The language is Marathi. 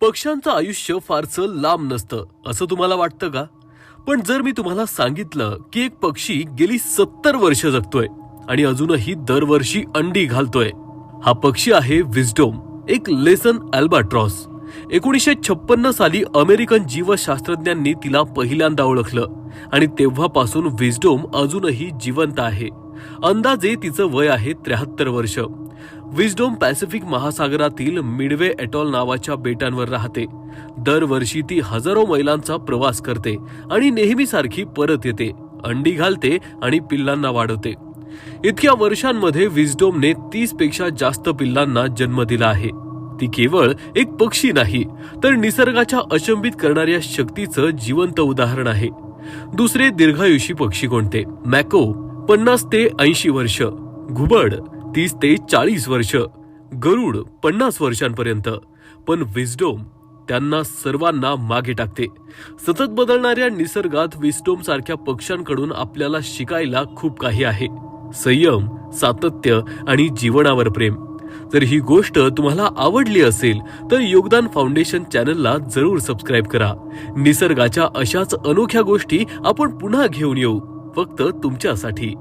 पक्ष्यांचं आयुष्य फारसं लांब नसतं असं तुम्हाला वाटतं का? पण जर मी तुम्हाला सांगितलं की एक पक्षी गेली सत्तर वर्ष जगतोय आणि अजूनही दरवर्षी अंडी घालतोय. हा पक्षी आहे विस्डोम एक लेसन अल्बाट्रॉस. एकोणीसशे छप्पन्न साली अमेरिकन जीवशास्त्रज्ञांनी तिला पहिल्यांदा ओळखलं आणि तेव्हापासून विजडोम अजूनही जिवंत आहे. अंदाजे तिचं वय आहे त्र्याहत्तर वर्ष. विजडोम पॅसिफिक महासागरातील मिडवे एटॉल नावाच्या बेटांवर राहते. दरवर्षी ती हजारो मैलांचा प्रवास करते आणि नेहमीसारखी परत येते. अंडी घालते आणि पिल्लांना वाढवते. इतक्या वर्षांमध्ये विजडोमने तीसपेक्षा जास्त पिल्लांना जन्म दिला आहे. ती केवळ एक पक्षी नाही तर निसर्गाच्या अचंबित करणाऱ्या शक्तीचं जिवंत उदाहरण आहे. दुसरे दीर्घायुषी पक्षी कोणते? मॅको पन्नास ते ऐंशी वर्ष घुबड तीस ते चाळीस वर्ष गरुड पन्नास वर्षांपर्यंत. पण विस्डोम त्यांना सर्वांना मागे टाकते. सतत बदलणाऱ्या निसर्गात विस्डोम सारख्या पक्ष्यांकडून आपल्याला शिकायला खूप काही आहे. संयम सातत्य आणि जीवनावर प्रेम. जर ही गोष्ट तुम्हाला आवडली असेल तर योगदान फाउंडेशन चॅनलला जरूर सबस्क्राईब करा. निसर्गाच्या अशाच अनोख्या गोष्टी आपण पुन्हा घेऊन येऊ. फक्त तुमच्यासाठी.